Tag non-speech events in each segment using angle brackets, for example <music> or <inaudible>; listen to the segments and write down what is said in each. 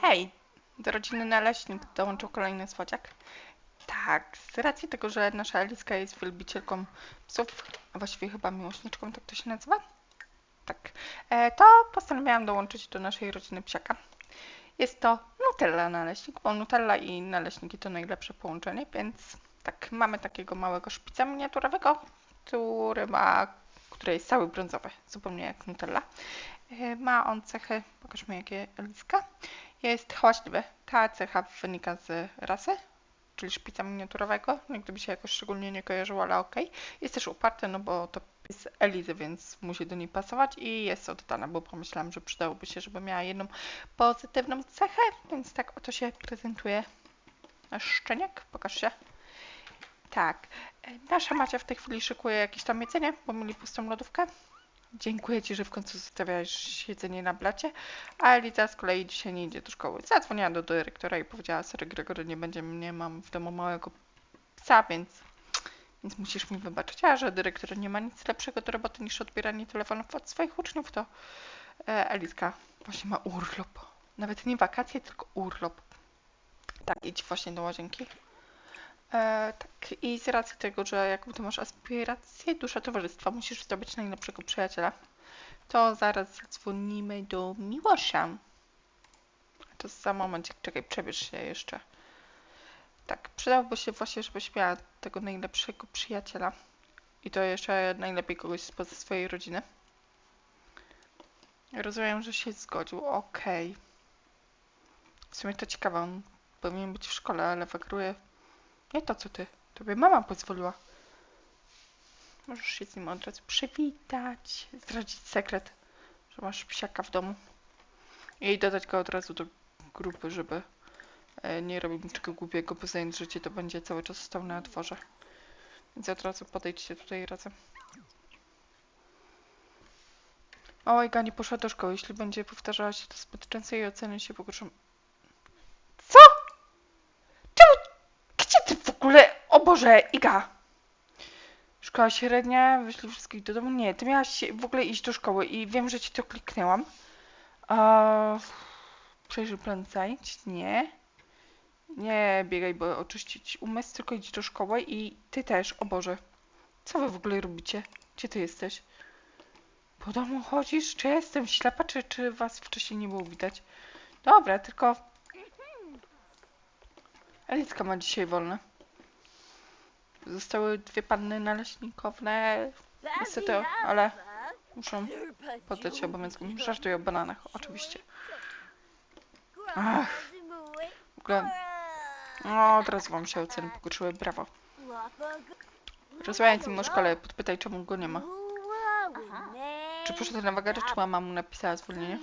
Hej, do rodziny naleśnik dołączył kolejny słodziak. Tak, z racji tego, że nasza Eliska jest wielbicielką psów, a właściwie chyba miłośniczką, tak to się nazywa? Tak. E, to postanowiłam dołączyć do naszej rodziny psiaka. Jest to Nutella naleśnik, bo Nutella i naleśniki to najlepsze połączenie, więc tak, mamy takiego małego szpica miniaturowego, który ma, który jest cały brązowy, zupełnie jak Nutella. E, Ma on cechy, pokażmy jakie Eliska. Jest hałaśliwy. Ta cecha wynika z rasy, czyli szpica miniaturowego. No, gdyby się jakoś szczególnie nie kojarzyło, ale okej. Jest też uparty, no bo to jest Elizy, więc musi do niej pasować i jest oddana, bo pomyślałam, że przydałoby się, żeby miała jedną pozytywną cechę, więc tak oto się prezentuje nasz szczeniak. Pokaż się. Tak. E, Nasza Macia w tej chwili szykuje jakieś tam jedzenie, bo mieli pustą lodówkę. Dziękuję Ci, że w końcu zostawiałeś jedzenie na blacie. A Eliza z kolei dzisiaj nie idzie do szkoły. Zadzwoniła do dyrektora i powiedziała, sorry Gregory, nie będzie mnie, mam w domu małego psa, więc, więc musisz mi wybaczyć. A że dyrektor nie ma nic lepszego do roboty niż odbieranie telefonów od swoich uczniów, to e, Eliska właśnie ma urlop. Nawet nie wakacje, tylko urlop. Tak, idź właśnie do łazienki. E, tak, i z racji tego, że jakby ty masz aspiracje, dusza towarzystwa, musisz zdobyć najlepszego przyjaciela, to zaraz zadzwonimy do Miłosza. To za moment, czekaj, przebierz się jeszcze. Tak, przydałoby się właśnie, żebyś miała tego najlepszego przyjaciela. I to jeszcze najlepiej kogoś spoza swojej rodziny. Rozumiem, że się zgodził, okej. W sumie to ciekawe, on powinien być w szkole, ale wędruje nie to, co ty. Tobie mama pozwoliła. Możesz się z nim od razu przywitać, zdradzić sekret, że masz psiaka w domu. I dodać go od razu do grupy, żeby e, nie robił niczego głupiego, bo zając życie to będzie cały czas stał na dworze. Więc od razu podejdźcie tutaj razem. Mała nie poszła do szkoły. Jeśli będzie powtarzała się to zbyt często, jej oceny się pogorszą. Co? Czemu gdzie ty w ogóle? O Boże, Iga! Szkoła średnia, wyślij wszystkich do domu. Nie, ty miałaś w ogóle iść do szkoły i wiem, że ci to kliknęłam. A... Przejrzyj plan zajęć? Nie. Nie biegaj, bo oczyścić umysł, tylko idź do szkoły i ty też, o Boże. Co wy w ogóle robicie? Gdzie ty jesteś? Po domu chodzisz? Czy ja jestem ślepa, czy, czy was wcześniej nie było widać? Dobra, tylko Elicka ma dzisiaj wolne. Zostały dwie panny naleśnikowne. Niestety, ale muszą poddać się obowiązkom. Żartuję o bananach, oczywiście. Ach, w ogóle... No, od razu wam się oceny pogorszyły, brawo. Rozmawiając z nim o szkole, podpytaj czemu go nie ma. Czy poszedł na wagary, czy mama mu napisała zwolnienie?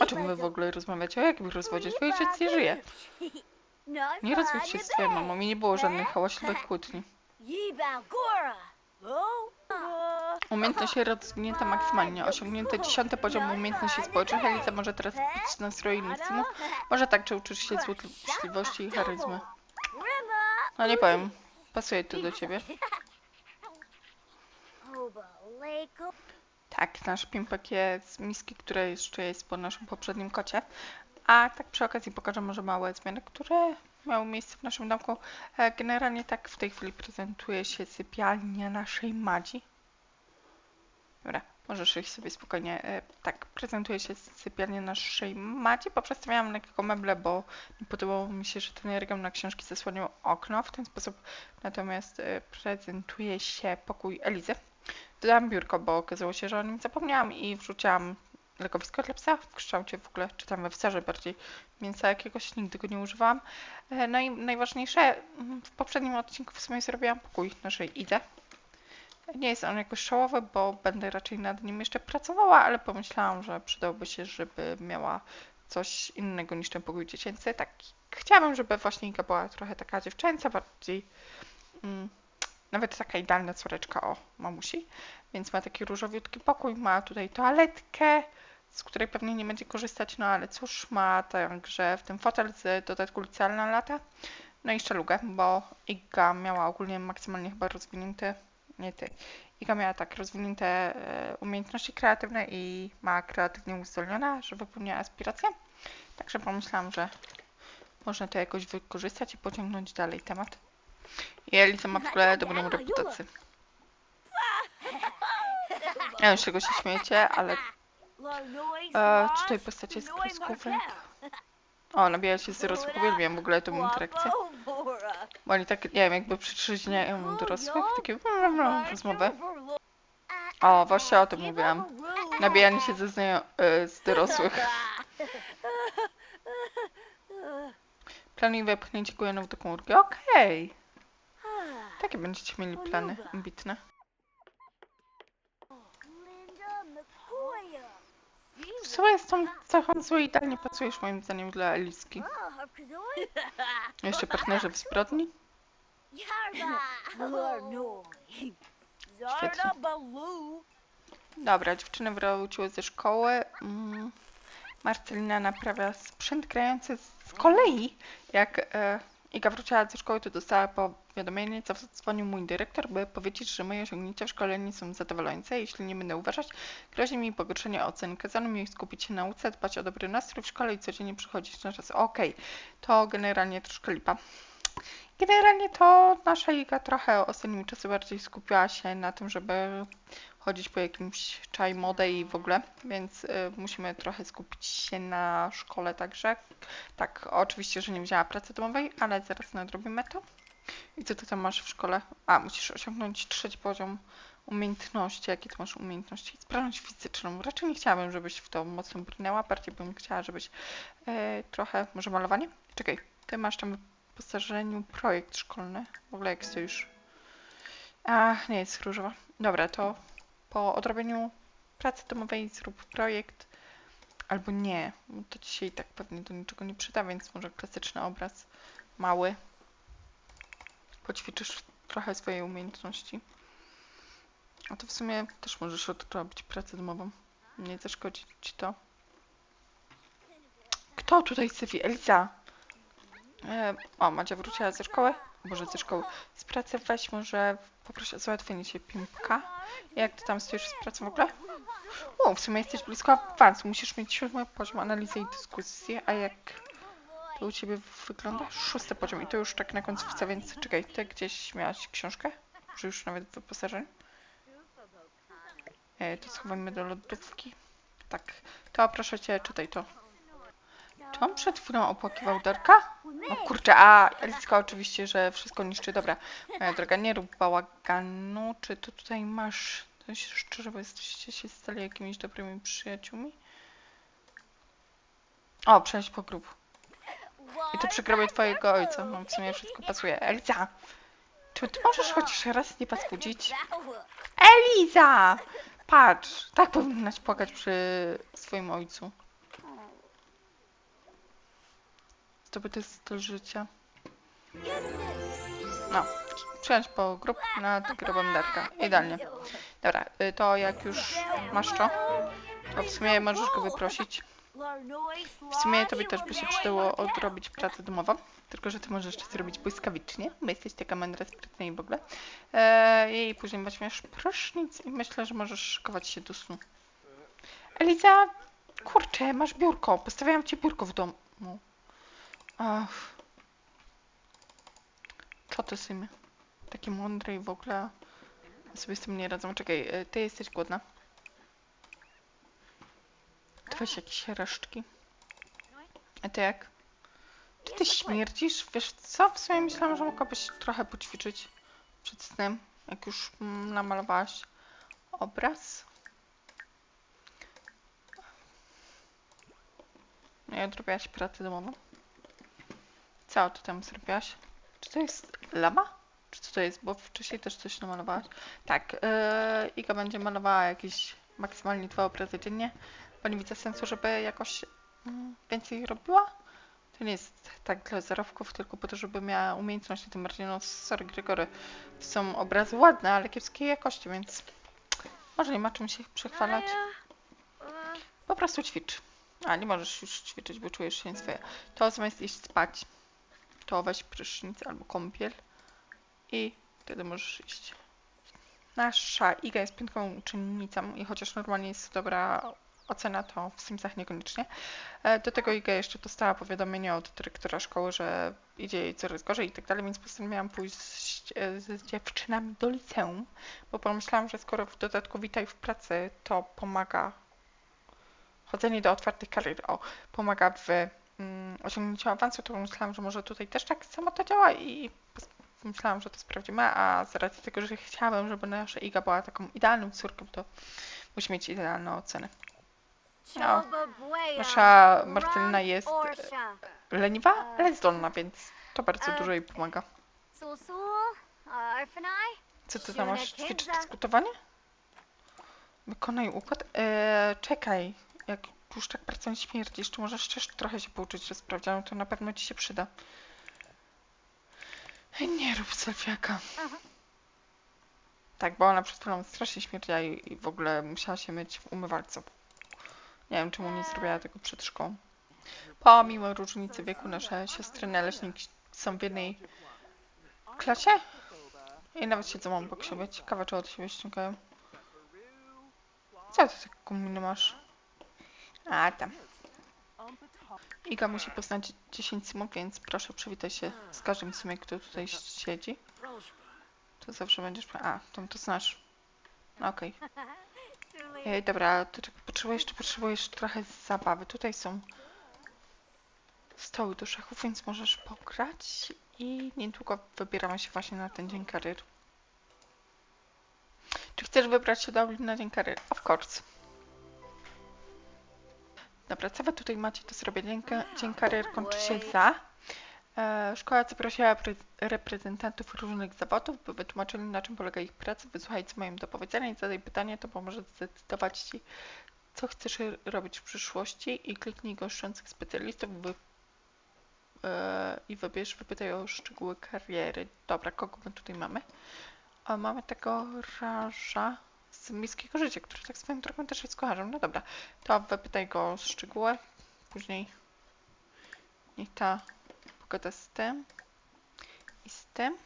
O czym wy w ogóle rozmawiacie? O jakim rozwodzie? Twój ojciec nie żyje. Nie rozwódź się z twoją mamą i nie było żadnych hałaśliwych kłótni. Umiejętności rozwinięte maksymalnie. Osiągnięte dziesiąty poziom umiejętności społecznych. Eliza może teraz być nastroju synu. Może tak, czy uczysz się złośliwości i charyzmy. No nie powiem. Pasuje to do ciebie. Tak, nasz pimpek jest miski, która jeszcze jest po naszym poprzednim kocie. A tak przy okazji pokażę może małe zmiany, które miały miejsce w naszym domku. E, Generalnie tak w tej chwili prezentuje się sypialnia naszej Madzi. Dobra, możesz iść sobie spokojnie. E, Tak, prezentuje się sypialnia naszej Madzi. Poprzestawiałam lekko meble, bo nie podobało mi się, że ten region na książki zasłonił okno w ten sposób. Natomiast e, prezentuje się pokój Elizy. Dodałam biurko, bo okazało się, że o nim zapomniałam i wrzuciłam legowisko dla psa w kształcie w ogóle, czy tam we wsarze bardziej mięsa jakiegoś, nigdy go nie używałam. E, No i najważniejsze, mm, w poprzednim odcinku w sumie zrobiłam pokój naszej Idze. Nie jest on jakoś szałowy, bo będę raczej nad nim jeszcze pracowała, ale pomyślałam, że przydałoby się, żeby miała coś innego niż ten pokój dziecięcy. Tak, chciałabym, żeby właśnie Iga była trochę taka dziewczęca, bardziej mm, nawet taka idealna córeczka o mamusi. Więc ma taki różowiutki pokój, ma tutaj toaletkę, z której pewnie nie będzie korzystać, no ale cóż, ma także w tym fotel z dodatku licealna lata. No i jeszcze lugę, bo Iga miała ogólnie maksymalnie chyba rozwinięty nie ty. Iga miała tak rozwinięte e, umiejętności kreatywne i ma kreatywnie uzdolniona, że wypełnia aspiracje. Także pomyślałam, że można to jakoś wykorzystać i pociągnąć dalej temat. I Eliza ma w ogóle dobrą reputację. Ja wiem, z czego się śmiejecie, ale e, tutaj postać jest kreskówek. O, nabija się z dorosłych, uwielbiam w ogóle tą interakcję. Bo oni tak, nie wiem, jakby przytrzyźniają dorosłych, takie rozmowy. O, właśnie o tym mówiłam. Nabijanie się ze znajo- e, z dorosłych. <laughs> Planuję wepchnięcie kujonów do komórki. Okej. Takie będziecie mieli plany ambitne. W sumie z tą cechą złej idealnie pasujesz moim zdaniem dla Eliski. Jeszcze partnerzy w zbrodni? Świetnie. Dobra, dziewczyny wróciły ze szkoły. Mm, Marcelina naprawia sprzęt grający z kolei. Jak e, Iga wróciła ze szkoły, to dostała powiadomienie, co dzwonił mój dyrektor, by powiedzieć, że moje osiągnięcia w szkole nie są zadowalające. Jeśli nie będę uważać, grozi mi pogorszenie ocen. Kazano mi skupić się na nauce, dbać o dobry nastrój w szkole i codziennie przychodzić na czas. Okej, to generalnie troszkę lipa. Generalnie to nasza Iga trochę ostatnimi czasy bardziej skupiała się na tym, żeby chodzić po jakimś czaj mode i w ogóle, więc y, musimy trochę skupić się na szkole także. Tak, oczywiście, że nie wzięła pracy domowej, ale zaraz nadrobimy to. I co ty tam masz w szkole? A, musisz osiągnąć trzeci poziom umiejętności. Jakie ty masz umiejętności? Sprawność fizyczną. Raczej nie chciałabym, żebyś w to mocno brnęła, bardziej bym chciała, żebyś e, trochę, może malowanie? Czekaj, ty masz tam wyposażeniu projekt szkolny. W ogóle jak stoisz? Ach, nie jest różowa. Dobra, to po odrobieniu pracy domowej zrób projekt. Albo nie, to i tak pewnie do niczego nie przyda, więc może klasyczny obraz, mały. Poćwiczysz trochę swoje umiejętności. A to w sumie też możesz odrobić pracę domową. Nie zaszkodzi ci to. Kto tutaj syfi? Eliza! E, o, Madzia wróciła ze szkoły. Boże, ze szkoły. Z pracy weź może poproś o załatwienie się pimpka. Jak ty tam stoisz z pracą w ogóle? O, w sumie jesteś blisko awansu. Musisz mieć siódmy poziom analizy i dyskusji, a jak to u ciebie wygląda? Szósty poziom i to już tak na końcówce, więc czekaj, ty gdzieś miałaś książkę? Że już nawet w wyposażeniu? E, to schowajmy do lodówki. Tak, to proszę cię, czytaj to. Czy on przed chwilą opłakiwał Darka? O kurczę, a Eliska oczywiście, że wszystko niszczy. Dobra, moja droga, nie rób bałaganu. Czy to tutaj masz coś szczerze, bo jesteście się stali jakimiś dobrymi przyjaciółmi? O, przejdź po grób. I to przy grobie twojego ojca. No w sumie wszystko pasuje. Eliza! Czy ty możesz chociaż raz nie paskudzić? Eliza! Patrz, tak powinnaś płakać przy swoim ojcu. Zdobyty styl życia. No, przejąć po grup nad grobem Darka. Idealnie. Dobra, y, to jak już masz to, to w sumie możesz go wyprosić. W sumie tobie też by się przydało odrobić pracę domową, tylko że ty możesz to zrobić błyskawicznie, bo jesteś taka mądra, sprytna i w ogóle. Eee, I później weźmiesz prysznic i myślę, że możesz szykować się do snu. Eliza, kurczę, masz biurko. Postawiałam ci biurko w domu. Ach. Co ty symy? Taki mądry i w ogóle sobie z tym nie radzą. Czekaj, y, ty jesteś głodna. Weź jakieś resztki. A ty jak? Czy ty śmierdzisz? Wiesz co? W sumie myślałam, że mogłabyś trochę poćwiczyć przed snem, jak już mm, namalowałaś obraz. No i odrobiłaś pracę domową. Co ty tam zrobiłaś? Czy to jest lama? Czy co to jest? Bo wcześniej też coś namalowałaś. Tak, yy, Iga będzie malowała jakieś maksymalnie dwa obrazy dziennie, bo nie widzę sensu, żeby jakoś mm, więcej robiła. To nie jest tak dla zarobków, tylko po to, żeby miała umiejętności, tym bardziej, no sorry Gregory, to są obrazy ładne, ale kiepskiej jakości, więc może nie ma czym się przechwalać. Po prostu ćwicz. A, nie możesz już ćwiczyć, bo czujesz się nieswoje. To zamiast iść spać, to weź prysznic albo kąpiel i wtedy możesz iść nasza Iga jest piątkową uczennicą i chociaż normalnie jest dobra ocena, to w Simsach niekoniecznie. E, Do tego Iga jeszcze dostała powiadomienie od dyrektora szkoły, że idzie jej coraz gorzej i tak dalej, więc postanowiłam pójść z dziewczynami do liceum, bo pomyślałam, że skoro w dodatku witaj w pracy, to pomaga chodzenie do otwartych karier, o, pomaga w osiągnięciu awansu, to myślałam, że może tutaj też tak samo to działa i myślałam, że to sprawdzimy, a z racji tego, że chciałabym, żeby nasza Iga była taką idealną córką, to musi mieć idealne oceny. No. Nasza Marcelina jest leniwa, ale zdolna, <laughs> więc to bardzo dużo jej pomaga. Co ty tam masz? Ćwiczyć dyskutowanie? Wykonaj układ. Eee, czekaj, jak już tak bardzo nie śmierdzisz, to możesz też trochę się pouczyć, że sprawdzianu, to na pewno ci się przyda. Nie rób selfiaka. Tak, bo ona przed chwilą strasznie śmierdziła i, i w ogóle musiała się myć w umywalce. Nie wiem, czemu nie zrobiła tego przed szkołą. Pomimo różnicy wieku, nasze siostry naleśniki są w jednej klasie i nawet siedzą obok siebie. Ciekawe, czy od siebie ściągają. Co ty taką minę masz? A, tam. Iga musi poznać 10 sumów, więc proszę przywitaj się z każdym sumie, kto tutaj siedzi. To zawsze będziesz... A, to, to znasz. No, Okej. Ej, dobra, to potrzebujesz, czy potrzebujesz trochę zabawy? Tutaj są stoły do szachów, więc możesz pograć i niedługo wybieramy się właśnie na ten dzień kariery. Czy chcesz wybrać się do na dzień kariery? Of course. Dobra, co wy tutaj macie do zrobienia? Dzień, ka- dzień kariery kończy się za. E, szkoła zaprosiła pre- reprezentantów różnych zawodów, by wytłumaczyli na czym polega ich praca, wysłuchaj co mają do powiedzenia i zadaj pytanie, to pomoże zdecydować ci, co chcesz robić w przyszłości i kliknij goszczących specjalistów wy, e, i wybierz, wypytaj o szczegóły kariery. Dobra, kogo my tutaj mamy? A mamy tego raża z miejskiego życia, który tak swoją drogą też jest kocharzem. No dobra, to wypytaj go o szczegóły. Później niech ta pogada z tym i z tym.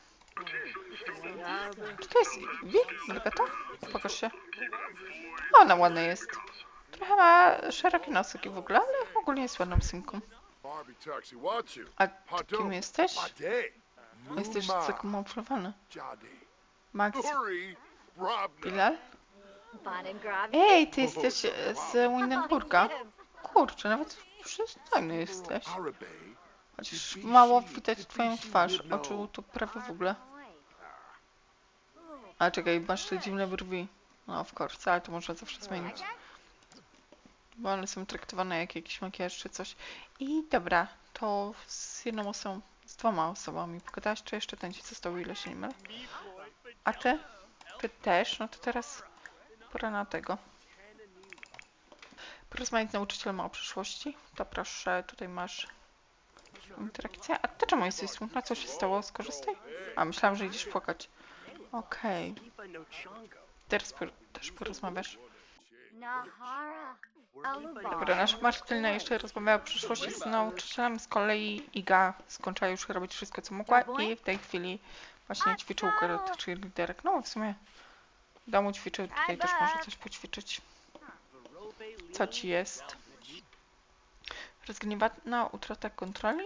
Czy to jest Wi? Legato? Pokaż się. Ona ładna jest. Trochę ma szeroki nosek i w ogóle, ale ogólnie jest ładną synką. A ty kim jesteś? Jesteś zakamuflowany. Max. Bilal? Ej, ty jesteś e, z Windenburga. Kurczę, nawet przystojny jesteś. Chociaż mało widać twoją twarz, oczu to prawie w ogóle. A czekaj, masz te dziwne brwi. No, of course, ale to można zawsze zmienić. Bo one są traktowane jak jakiś makijaż czy coś. I dobra, to z jedną osobą, z dwoma osobami pogadałaś, czy jeszcze ten ci został, ile się nie mylę? A ty? Ty też? No to teraz pora na tego. Porozmawiać z nauczycielem o przyszłości. To proszę, tutaj masz interakcję. A ty czemu jesteś smutna? Co się stało? Skorzystaj. A, myślałam, że idziesz płakać. Okej. Teraz por też porozmawiasz. Dobra, nasza Martyna jeszcze rozmawiała o przyszłości z nauczycielem. Z kolei Iga skończyła już robić wszystko, co mogła i w tej chwili właśnie ćwiczył karate, czyli liderek. No, w sumie w domu ćwiczył, tutaj też może coś poćwiczyć. Co ci jest? Rozgniewana utrata kontroli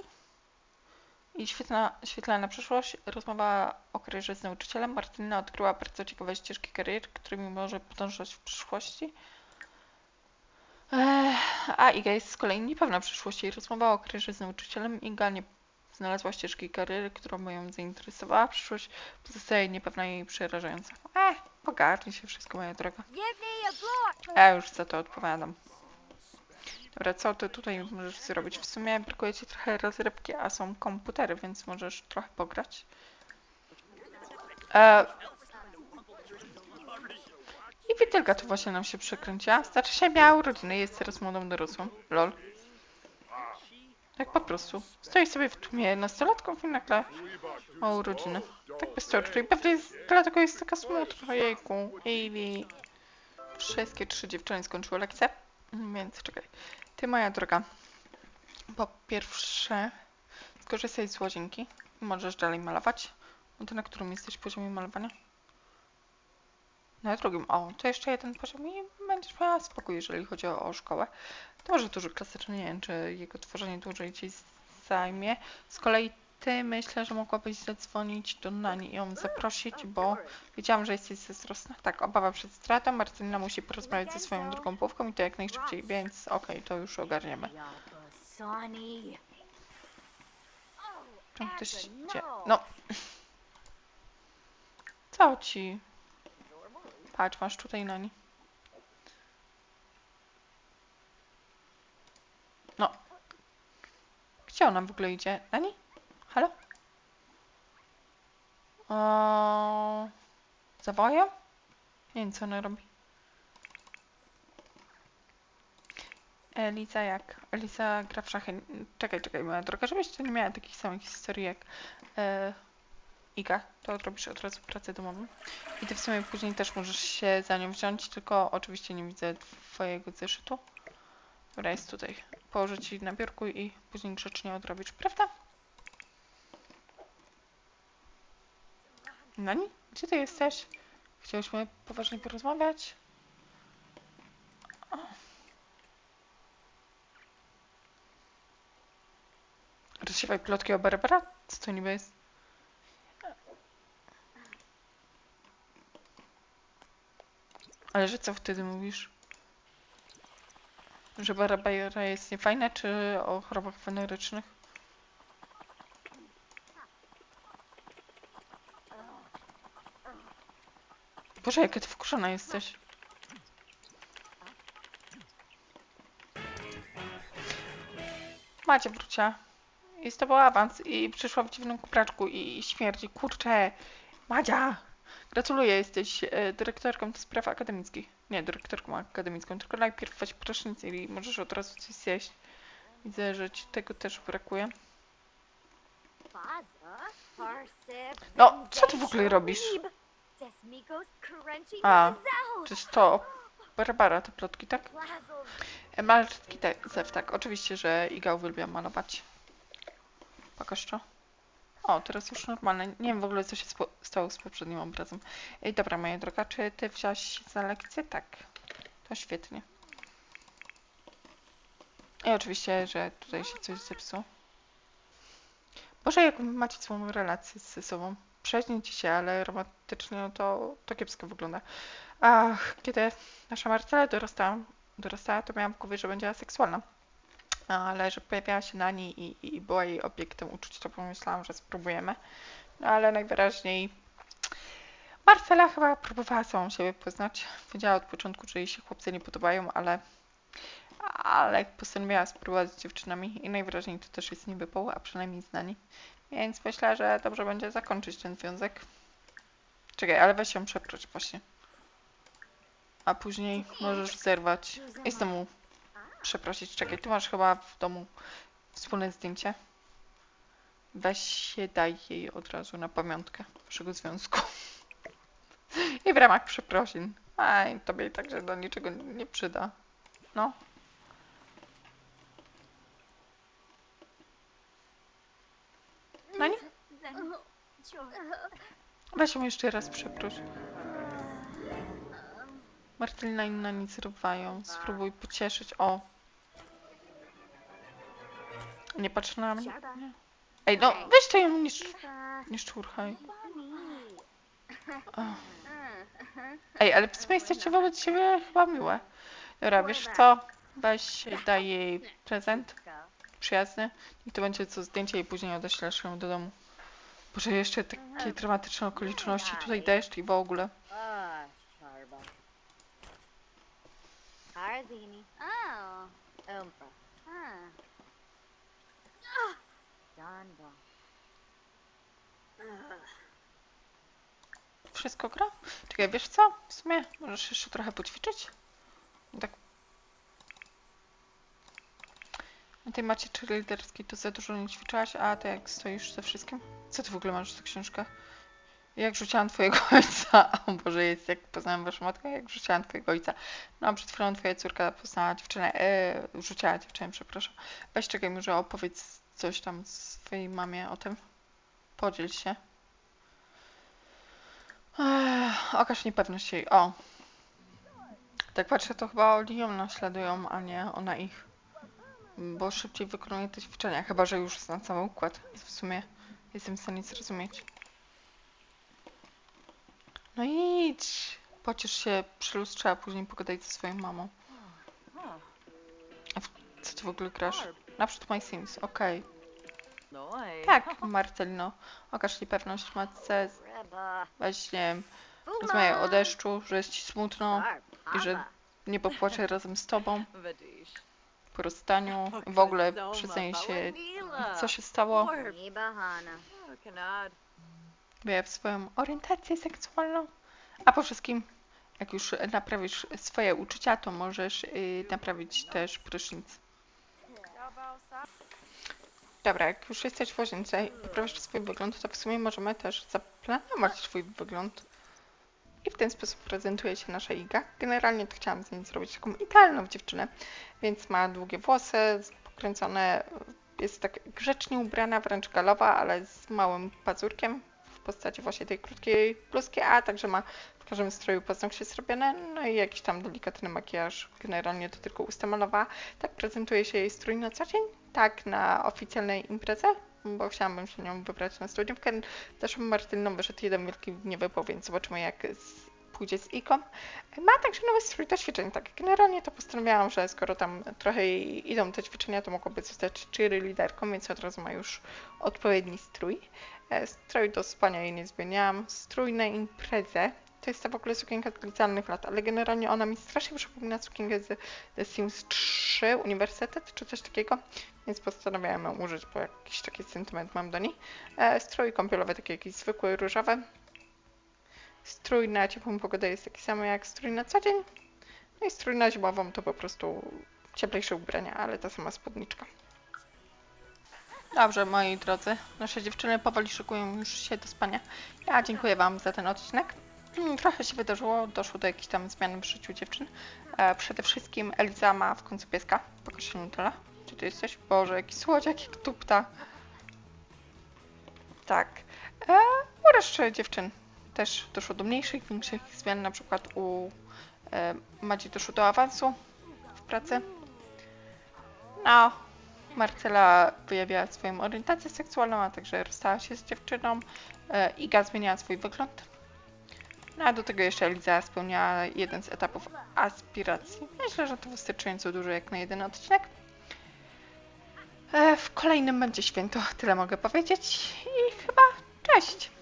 i świetna, świetlana przyszłość. Rozmowa o karierze z nauczycielem. Martyna odkryła bardzo ciekawe ścieżki kariery, którymi może podążać w przyszłości. A Iga jest z kolei niepewna przyszłości. Rozmowa o karierze z nauczycielem. Iga nie znalazła ścieżki kariery, która by ją zainteresowała. Przyszłość pozostaje niepewna i przerażająca. Ech, pogarnie się wszystko, moja droga. Ja już za to odpowiadam. Dobra, co ty tutaj możesz zrobić? W sumie brakuje ci trochę rozrywki, a są komputery, więc możesz trochę pograć. E... I Witylka tu właśnie nam się przekręciła. Znaczy się miała urodziny, jest teraz młodą dorosłą. Lol. Tak po prostu. Stoi sobie w tłumie nastolatków i nagle ma urodziny. Tak bez tortu. I pewnie jest, dlatego jest taka smutna. Jejku. Ivy. Wszystkie trzy dziewczyny skończyły lekcję. Mm, Więc czekaj. Ty, moja droga. Po pierwsze, skorzystaj z łazienki. Możesz dalej malować. No to na którym jesteś poziomie malowania? Na drugim. O, to jeszcze jeden poziom i będziesz miała spokój, jeżeli chodzi o, o szkołę. To może duży klasyczny, nie wiem, czy jego tworzenie dłużej ci zajmie. Z kolei ty myślę, że mogłabyś zadzwonić do Nani i ją zaprosić, bo wiedziałam, że jesteś zazdrosna. Tak, obawa przed stratą. Marcelina musi porozmawiać ze swoją drugą połówką i to jak najszybciej, więc okej, to już ogarniemy. Czym ktoś idzie? no. No. Co ci? Patrz, masz tutaj Nani. No. Gdzie ona w ogóle idzie? Nani? Halo? O... Zawołają? Nie wiem, co ona robi. Eliza jak? Eliza gra w szachy. Czekaj, czekaj, moja droga, żebyś tu nie miała takich samych historii jak e, Iga, to odrobisz od razu pracę domową. I ty w sumie później też możesz się za nią wziąć, tylko oczywiście nie widzę twojego zeszytu. Dobra, jest tutaj. Położę ci na biurku i później grzecznie odrobisz, prawda? Nani? Gdzie ty jesteś? Chciałyśmy poważnie porozmawiać? O. Rozsiewaj plotki o Barbara? Co to niby jest? Ale że co wtedy mówisz? Że Barbara jest niefajna, czy o chorobach wenerycznych? Boże, jaka ty wkurzona jesteś. Macie wrócia. Jest to był awans i przyszła w dziwnym kupraczku i śmierdzi. Kurczę, Madzia! Gratuluję, jesteś e, dyrektorką do spraw akademickich. Nie, dyrektorką akademicką, tylko najpierw weź prysznic i możesz od razu coś zjeść. Widzę, że ci tego też brakuje. No, co ty w ogóle robisz? A. Czyż to Barbara, te plotki, tak? E, Malczki zew, tak. Oczywiście, że Iga uwielbia malować. Pokaż to. O, teraz już normalne. Nie wiem w ogóle, co się stało z poprzednim obrazem. Ej, dobra, moja droga, czy ty wziąłeś za lekcję? Tak. To świetnie. I oczywiście, że tutaj się coś zepsuło. Boże, jak macie swoją relację ze sobą. Przeźnijcie się, ale romantycznie to, to kiepsko wygląda. Ach, kiedy nasza Marcela dorastała, dorastała, to miałam w głowie, że będzie aseksualna. Ale że pojawiała się na niej i, i była jej obiektem uczuć, to pomyślałam, że spróbujemy. No ale najwyraźniej Marcela chyba próbowała samą siebie poznać. Wiedziała od początku, że jej się chłopcy nie podobają, ale ale postanowiła spróbować z dziewczynami i najwyraźniej to też jest niby poł, a przynajmniej znani. Więc myślę, że dobrze będzie zakończyć ten związek. Czekaj, ale weź ją przeproś właśnie. A później możesz zerwać i znowu przeprosić. Czekaj, ty masz chyba w domu wspólne zdjęcie. Weź się, daj jej od razu na pamiątkę waszego związku. <laughs> I w ramach przeprosin. Aj, tobie także do niczego nie przyda. No. No nie? Weź ją jeszcze raz przeproś. Marcelina i na nic rywają. Spróbuj pocieszyć. O. Nie patrz na mnie. Nie. Ej, no weź to ją nie, sz- nie szturchaj. funny. O. Ej, ale w sumie jesteście wobec siebie chyba miłe. Dobra, wiesz co? Weź, daj jej prezent przyjazny. I to będzie co zdjęcie i później odeślesz ją do domu. Boże, jeszcze takie dramatyczne okoliczności. Tutaj deszcz i w ogóle. Ah. Oh. Ah. Wszystko gra? Czekaj, wiesz co? W sumie możesz jeszcze trochę poćwiczyć. Tak. Na tej macie cheerleaderskiej to za dużo nie ćwiczyłaś, a ty jak stoisz ze wszystkim? Co ty w ogóle masz za książkę? Jak rzuciłam twojego <laughs> ojca? O Boże, jest jak poznałam waszą matkę, jak rzuciłam twojego ojca. No, przed chwilą twoja córka poznała dziewczynę, e, rzuciła dziewczynę, przepraszam. Weź czekaj, może opowiedz coś tam swojej mamie o tym. Podziel się. Ech, okaż niepewność jej. O. Tak patrzę, to chyba oni ją naśladują, a nie ona ich. Bo szybciej wykonuje te ćwiczenia, chyba że już zna cały układ. W sumie jestem w stanie zrozumieć. No idź. Pociesz się przy lustrze, a później pogadaj ze swoją mamą. A w co ty w ogóle grasz? Naprzód My Sims, okej. Tak, Marcelino. Okaż niepewność matce. Reba. Weź, nie wiem, rozmawiaj o deszczu, że jest ci smutno i że nie popłaczę razem z tobą po rozstaniu. W ogóle przyznaję się, co się stało. Wyjaw swoją orientację seksualną. A po wszystkim, jak już naprawisz swoje uczucia, to możesz y, naprawić też prysznic. Dobra, jak już jesteś w łazience i poprawisz swój wygląd, to w sumie możemy też zaplanować swój wygląd. I w ten sposób prezentuje się nasza Iga. Generalnie to chciałam z niej zrobić taką idealną dziewczynę, więc ma długie włosy, pokręcone, jest tak grzecznie ubrana, wręcz galowa, ale z małym pazurkiem w postaci właśnie tej krótkiej bluzki, a także ma w każdym stroju paznokcie zrobione, no i jakiś tam delikatny makijaż. Generalnie to tylko usta malowała. Tak prezentuje się jej strój na co dzień, tak na oficjalnej imprezę, bo chciałabym się nią wybrać na studniówkę. Zresztą Martyną wyszedł jeden wielki niewypał, więc zobaczymy jak z, pójdzie z Iką. Ma także nowy strój do ćwiczeń, tak. Generalnie to postanowiłam, że skoro tam trochę idą te ćwiczenia, to mogłoby zostać cheerleaderką, więc od razu ma już odpowiedni strój. E, Strój do spania jej nie zmieniałam. Strój na imprezę. To jest ta w ogóle sukienka z licealnych lat, ale generalnie ona mi strasznie przypomina sukienkę z The Sims 3 Uniwersytet czy coś takiego, więc postanowiłam ją użyć, bo jakiś taki sentyment mam do niej. E, strój kąpielowy, taki jakiś zwykły, różowy. Strój na ciepłą pogodę jest taki sam jak strój na co dzień. No i strój na zimową to po prostu cieplejsze ubrania, ale ta sama spódniczka. Dobrze, moi drodzy, nasze dziewczyny powoli szykują już się do spania. Ja dziękuję Wam za ten odcinek. Mm, Trochę się wydarzyło, doszło do jakichś tam zmian w życiu dziewczyn. E, przede wszystkim Eliza ma w końcu pieska. Pokaż się Nutella. Gdzie ty jesteś? Boże, jaki słodziak, jak tupta. Tak. E, u dziewczyn też doszło do mniejszych, większych zmian. Na przykład u e, Madzi doszło do awansu w pracy. No, Marcela wyjawiała swoją orientację seksualną, a także rozstała się z dziewczyną. E, Iga zmieniała swój wygląd. No a do tego jeszcze Eliza spełniała jeden z etapów aspiracji. Myślę, że to wystarczająco dużo jak na jeden odcinek. E, w kolejnym będzie święto, tyle mogę powiedzieć. I chyba cześć!